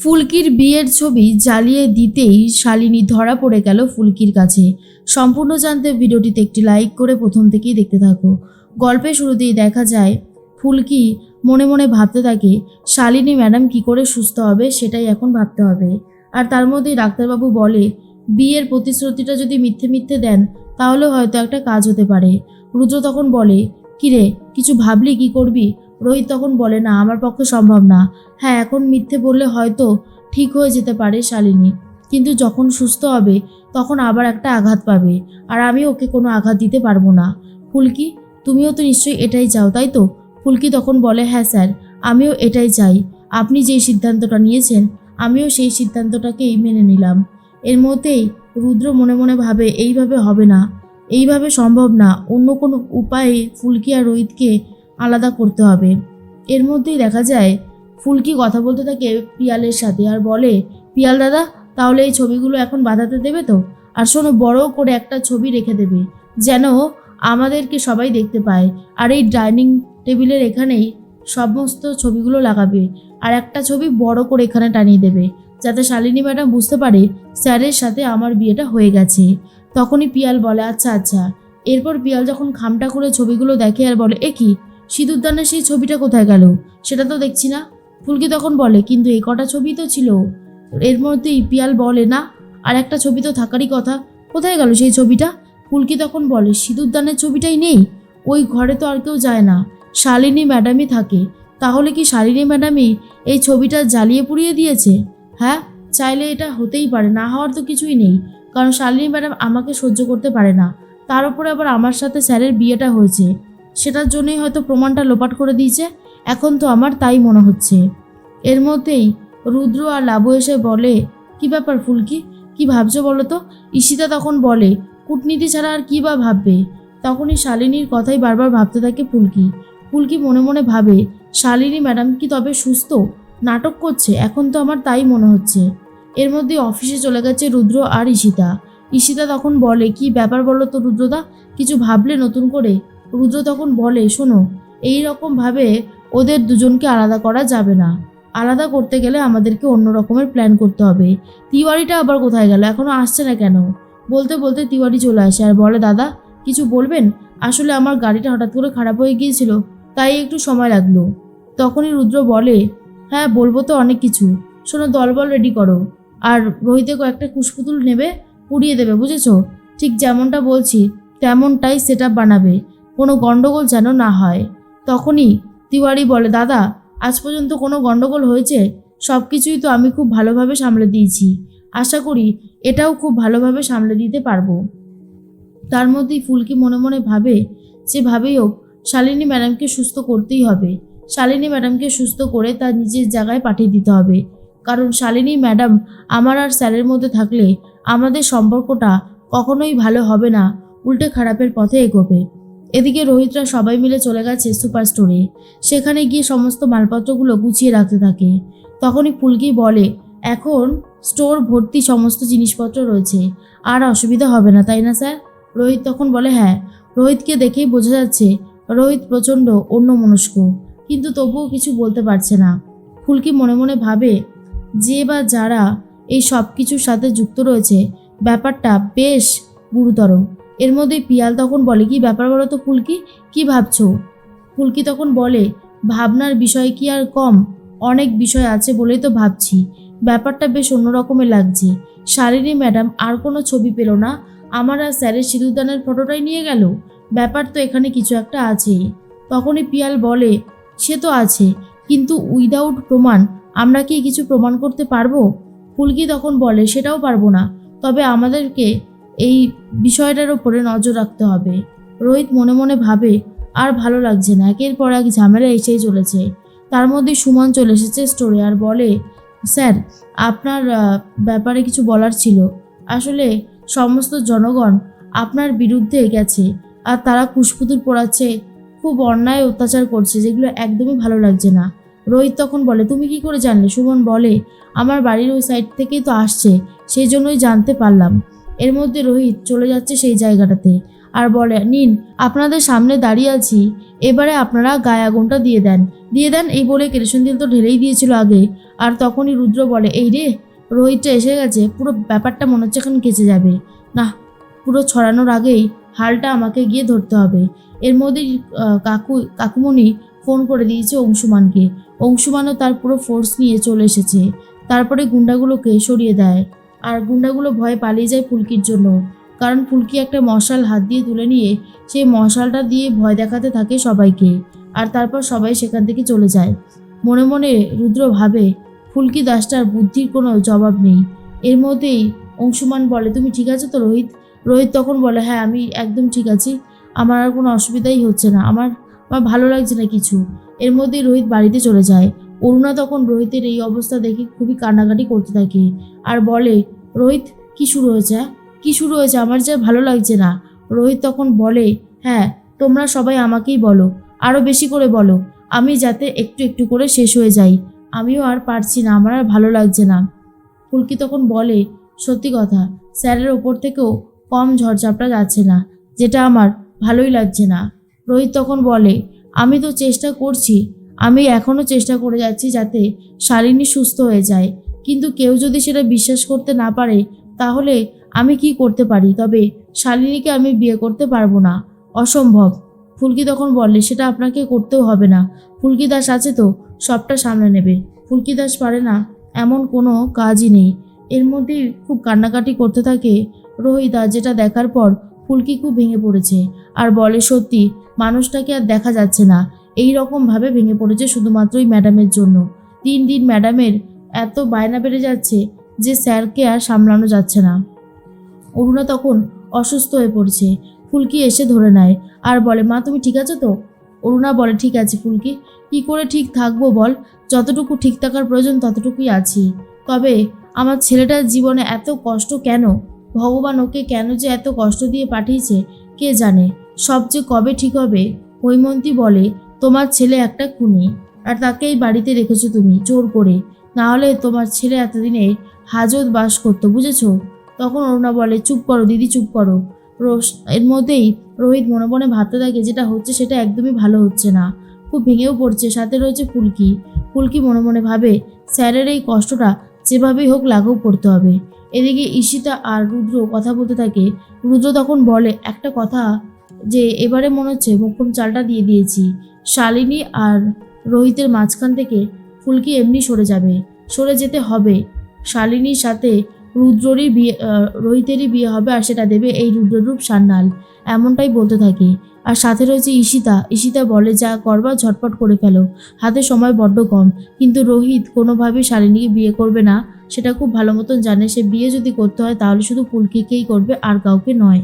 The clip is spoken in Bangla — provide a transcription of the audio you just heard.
ফুলকির বিয়ের ছবি জ্বালিয়ে দিতেই শালিনী ধরা পড়ে গেল ফুলকির কাছে। সম্পূর্ণ জানতে ভিডিওটিতে একটি লাইক করে প্রথম থেকেই দেখতে থাকো। গল্পের শুরুতেই দেখা যায়, ফুলকি মনে মনে ভাবতে থাকে, শালিনী ম্যাডাম কি করে সুস্থ হবে সেটাই এখন ভাবতে হবে। আর তার মধ্যেই ডাক্তারবাবু বলে, বিয়ের প্রতিশ্রুতিটা যদি মিথ্যে মিথ্যে দেন, তাহলে হয়তো একটা কাজ হতে পারে। রুদ্র তখন বলে, কিরে, কিছু ভাবলি কি করবি? রোহিত তখন বলে, না, আমার পক্ষে সম্ভব না। হ্যাঁ এখন মিথ্যে বললে হয়তো ঠিক হয়ে যেতে পারে শালিনী, কিন্তু যখন সুস্থ হবে তখন আবার একটা আঘাত পাবে, আর আমি ওকে কোনো আঘাত দিতে পারব না। ফুলকি, তুমিও তো নিশ্চয়ই এটাই চাও, তাই তো? ফুলকি তখন বলে হ্যাঁ স্যার, আমিও এটাই চাই। আপনি যেই সিদ্ধান্তটা নিয়েছেন, আমিও সেই সিদ্ধান্তটাকেই মেনে নিলাম। এর মধ্যেই রুদ্র মনে মনে ভাবে, এইভাবে হবে না, এইভাবে সম্ভব না। অন্য কোনো উপায়ে ফুলকি আর রোহিতকে আলাদা করতে হবে। এর মধ্যেই দেখা যায়, ফুলকি কথা বলতে থাকে পিয়ালের সাথে আর বলে, পিয়াল দাদা, তাহলে এই ছবিগুলো এখন বাঁধাতে দেবে তো? আর শোনো বড় করে একটা ছবি রেখে দেবে, যেন আমাদেরকে সবাই দেখতে পায়। আর এই ডাইনিং টেবিলের এখানেই সমস্ত ছবিগুলো লাগাবে। আর একটা ছবি বড় করে এখানে টানিয়ে দেবে, যাতে শালিনী ম্যাডাম বুঝতে পারে, স্যারের সাথে আমার বিয়েটা হয়ে গেছে। তখনই পিয়াল বলে আচ্ছা আচ্ছা। এরপর পিয়াল যখন খামটা করে ছবিগুলো দেখে আর বলে, এ কি? সিঁদুরদানের সেই ছবিটা কোথায় গেল? সেটা তো দেখছি না। ফুলকি তখন বলে, কিন্তু এই কটা ছবি তো ছিল। এর মধ্যেই পিয়াল বলে না? আর একটা ছবি তো থাকারই কথা। কোথায় গেল সেই ছবিটা? ফুলকি তখন বলে সিঁদুরদানের ছবিটাই নেই। ওই ঘরে তো আর কেউ যায় না। শালিনী ম্যাডামই থাকে। তাহলে কি শালিনী ম্যাডামই এই ছবিটা জ্বালিয়ে পুড়িয়ে দিয়েছে? হ্যাঁ চাইলে এটা হতেই পারে। না হওয়ার তো কিছুই নেই। কারণ শালিনী ম্যাডাম আমাকে সহ্য করতে পারে না। তার উপরে আবার আমার সাথে স্যারের বিয়েটা হয়েছে। সেটার জন্যই হয়তো প্রমাণটা লোপাট করে দিয়েছে। এখন তো আমার তাই মনে হচ্ছে। এর মধ্যেই রুদ্র আর লাবু এসে বলে, কি ব্যাপার ফুলকি? কি ভাবছ বলো তো? ঈশিতা তখন বলে, কূটনীতি ছাড়া আর কী বা ভাববে? তখনই শালিনীর কথাই বারবার ভাবতে থাকে ফুলকি। ফুলকি মনে মনে ভাবে, শালিনী ম্যাডাম কি তবে সুস্থ? নাটক করছে, এখন তো আমার তাই মনে হচ্ছে। এর মধ্যে অফিসে চলে গেছে রুদ্র আর ঈশিতা। ঈশিতা তখন বলে, কি ব্যাপার বলো তো রুদ্রদা? কিছু ভাবলে নতুন করে? রুদ্র তখন বলে, শোনো, এই রকম ভাবে ওদের দুজনকে আলাদা করা যাবে না। আলাদা করতে গেলে আমাদেরকে অন্য রকমের প্ল্যান করতে হবে। তিওয়ারিটা আবার কোথায় গেল? এখনও আসছে না কেন? বলতে বলতে তিওয়ারি চলে আসে আর বলে, দাদা, কিছু বলবেন? আসলে আমার গাড়িটা হঠাৎ করে খারাপ হয়ে গিয়েছিল, তাই একটু সময় লাগল। তখনই রুদ্র বলে হ্যাঁ বলব তো অনেক কিছু। শোনো, দলবল রেডি করো। আর রোহিতে কয়েকটা কুশপুতুল নেবে, পুড়িয়ে দেবে, বুঝেছ? ঠিক যেমনটা বলছি, তেমনটাই সেট বানাবে। কোনো গণ্ডগোল যেন না হয়। তখনই তিওয়ারি বলে, দাদা, আজ পর্যন্ত কোনো গণ্ডগোল হয়েছে? সব কিছুই তো আমি খুব ভালোভাবে সামলে দিয়েছি। আশা করি এটাও খুব ভালোভাবে সামলে দিতে পারব। তার মধ্যেই ফুলকি মনে মনে ভাবে, যেভাবেই হোক, শালিনী ম্যাডামকে সুস্থ করতেই হবে। শালিনী ম্যাডামকে সুস্থ করে তার নিজের জায়গায় পাঠিয়ে দিতে হবে। কারণ শালিনী ম্যাডাম আমার আর স্যারের মধ্যে থাকলে আমাদের সম্পর্কটা কখনোই ভালো হবে না। উল্টে খারাপের পথে এগোবে। এদিকে রোহিতরা সবাই মিলে চলে গেছে সুপার স্টোরে। সেখানে গিয়ে সমস্ত মালপত্রগুলো গুছিয়ে রাখতে থাকে। তখনই ফুলকি বলে, এখন স্টোর ভর্তি সমস্ত জিনিসপত্র রয়েছে। আর অসুবিধা হবে না, তাই না স্যার? রোহিত তখন বলে হ্যাঁ রোহিতকে দেখেই বোঝা যাচ্ছে রোহিত প্রচণ্ড অন্যমনস্ক, কিন্তু তবুও কিছু বলতে পারছে না। ফুলকি মনে মনে ভাবে, যে বা যারা এই সব কিছুর সাথে যুক্ত রয়েছে, ব্যাপারটা বেশ গুরুতর। এর মধ্যে পিয়াল তখন বলে, কি ব্যাপার বলো তো ফুলকি? কি ভাবছ? ফুলকি তখন বলে, ভাবনার বিষয় কি আর কম? অনেক বিষয় আছে বলেই তো ভাবছি। ব্যাপারটা বেশ অন্যরকমের লাগছে। শালিনী ম্যাডাম, আর কোনো ছবি পেল না? আমার আর স্যারের সিঁদুরদানের ফটোটাই নিয়ে গেল? ব্যাপার তো এখানে কিছু একটা আছে। তখনই পিয়াল বলে, সে তো আছে, কিন্তু উইদাউট প্রমাণ আমরা কি কিছু প্রমাণ করতে পারব? ফুলকি তখন বলে, সেটাও পারব না। তবে আমাদেরকে এই বিষয়টার ওপরে নজর রাখতে হবে। রোহিত মনে মনে ভাবে, আর ভালো লাগছে না। একের পর এক ঝামেলা এসেই চলেছে। তার মধ্যে সুমন চলে এসেছে স্টোরে আর বলে, স্যার, আপনার ব্যাপারে কিছু বলার ছিল। আসলে সমস্ত জনগণ আপনার বিরুদ্ধে গেছে আর তারা কুশপুতুল পড়াচ্ছে, খুব অন্যায় অত্যাচার করছে, যেগুলো একদমই ভালো লাগছে না। রোহিত তখন বলে, তুমি কি করে জানলে? সুমন বলে, আমার বাড়ির ওই সাইড থেকেই তো আসছে, সেই জন্যই জানতে পারলাম। এর মধ্যে রোহিত চলে যাচ্ছে সেই জায়গাটাতে। আর বলে, নিন, আপনাদের সামনে দাঁড়িয়ে আছি। এবারে আপনারা গায়ে আগুনটা দিয়ে দেন। দিয়ে দেন এই বলে কেরোসিন তেল তো ঢেলেই দিয়েছিল আগে। আর তখনই রুদ্র বলে, এই রে, রোহিতটা এসে গেছে। পুরো ব্যাপারটা মনে হচ্ছে এখন কেচে যাবে। না, পুরো ছড়ানোর আগেই হালটা আমাকে গিয়ে ধরতে হবে। এর মধ্যেই কাকু, কাকুমণি ফোন করে দিয়েছে অংশুমানকে। অংশুমানও তার পুরো ফোর্স নিয়ে চলে এসেছে। তারপরে গুন্ডাগুলোকে সরিয়ে দেয়। আর গুন্ডাগুলো ভয়ে পালিয়ে যায় ফুলকির জন্য। কারণ ফুলকি একটা মশাল হাত দিয়ে তুলে নিয়ে সেই মশালটা দিয়ে ভয় দেখাতে থাকে সবাইকে। আর তারপর সবাই সেখান থেকে চলে যায়। মনে মনে রুদ্র ভাবে ফুলকি দাসটার বুদ্ধির কোনো জবাব নেই। এর মধ্যেই অংশুমান বলে, তুমি ঠিক আছো তো রোহিত? রোহিত তখন বলে হ্যাঁ আমি একদম ঠিক আছি। আমার আর কোনো অসুবিধাই হচ্ছে না। আমার আমার ভালো লাগছে না কিছু। এর মধ্যেই রোহিত বাড়িতে চলে যায়। অরুণা তখন রোহিতের এই অবস্থা দেখে খুবই কান্নাকাটি করতে থাকে আর বলে, রোহিত, কি শুরু হয়েছে? হ্যাঁ? কি শুরু হয়েছে? আমার যা ভালো লাগছে না। রোহিত তখন বলে হ্যাঁ তোমরা সবাই আমাকেই বলো। আরও বেশি করে বলো। আমি যাতে একটু একটু করে শেষ হয়ে যাই। আমিও আর পারছি না, আমার আর ভালো লাগছে না। ফুলকি তখন বলে, সত্যি কথা, স্যারের ওপর থেকেও কম ঝড়ঝাপটা যাচ্ছে না, যেটা আমার ভালোই লাগছে না। রোহিত তখন বলে, আমি তো চেষ্টা করছি আমি এখনও চেষ্টা করে যাচ্ছি যাতে শালিনী সুস্থ হয়ে যায়। কিন্তু কেউ যদি সেটা বিশ্বাস করতে না পারে, তাহলে আমি কি করতে পারি? তবে শালিনীকে আমি বিয়ে করতে পারব না। অসম্ভব। ফুলকি তখন বললে সেটা আপনাকে করতেও হবে না। ফুলকি দাস আছে তো, সবটা সামনে নেবে ফুলকি দাস পারে না, এমন কোনো কাজই নেই। এর মধ্যেই খুব কান্নাকাটি করতে থাকে রোহিত, আর যেটা দেখার পর ফুলকি খুব ভেঙে পড়েছে। আর বলে, সত্যি, মানুষটাকে আর দেখা যাচ্ছে না। এই রকমভাবে ভেঙে পড়েছে শুধুমাত্র ওই ম্যাডামের জন্য। দিন দিন ম্যাডামের এত বায়না বেড়ে যাচ্ছে যে স্যারকে আর সামলানো যাচ্ছে না। অরুণা তখন অসুস্থ হয়ে পড়ছে। ফুলকি এসে ধরে নেয়, আর বলে, মা, তুমি ঠিক আছো তো? অরুণা বলে, ঠিক আছে ফুলকি। কি করে ঠিক থাকব বল? যতটুকু ঠিক থাকার প্রয়োজন ততটুকুই আছি। তবে আমার ছেলেটার জীবনে এত কষ্ট কেন? ভগবান ওকে কেন যে এত কষ্ট দিয়ে পাঠিয়েছে, কে জানে? সব যে কবে ঠিক হবে, হৈমন্তী বলে তোমার ছেলে একটা খুনি, আর তাকেই বাড়িতে রেখেছো তুমি, জোর করে। না হলে তোমার ছেলে এতদিনে হাজত বাস করতো, বুঝেছ? তখন অরুণা বলে, চুপ করো, দিদি, চুপ করো। রোশ, এর মধ্যেই রোহিত মনে মনে ভাবতে থাকে, যেটা হচ্ছে সেটা একদমই ভালো হচ্ছে না। খুব ভেঙেও পড়ছে, সাথে রয়েছে ফুলকি। ফুলকি মনে মনে ভাবে, স্যারের এই কষ্টটা যেভাবেই হোক লাঘব করতে হবে। এদিকে ঈশিতা আর রুদ্র কথা বলতে থাকে। রুদ্র তখন বলে, একটা কথা যে, এবারে মনে হচ্ছে মোক্ষম চালটা দিয়ে দিয়েছি। শালিনী আর রোহিতের মাঝখান থেকে ফুলকি এমনি সরে যাবে। সরে যেতে হবে। শালিনীর সাথে রুদ্ররই বিয়ে রোহিতেরই বিয়ে হবে আর সেটা দেবে এই রুদ্ররূপ সান্নাল এমনটাই বলতে থাকে। আর সাথে রয়েছে ঈশিতা। ঈশিতা বলে, যা করবা ঝটপট করে ফেলো। হাতে সময় বড্ড কম। কিন্তু রোহিত কোনোভাবেই শালিনীকে বিয়ে করবে না। সেটা খুব ভালো মতন জানে। সে বিয়ে যদি করতে হয় তাহলে শুধু ফুলকিকেই করবে, আর কাউকে নয়।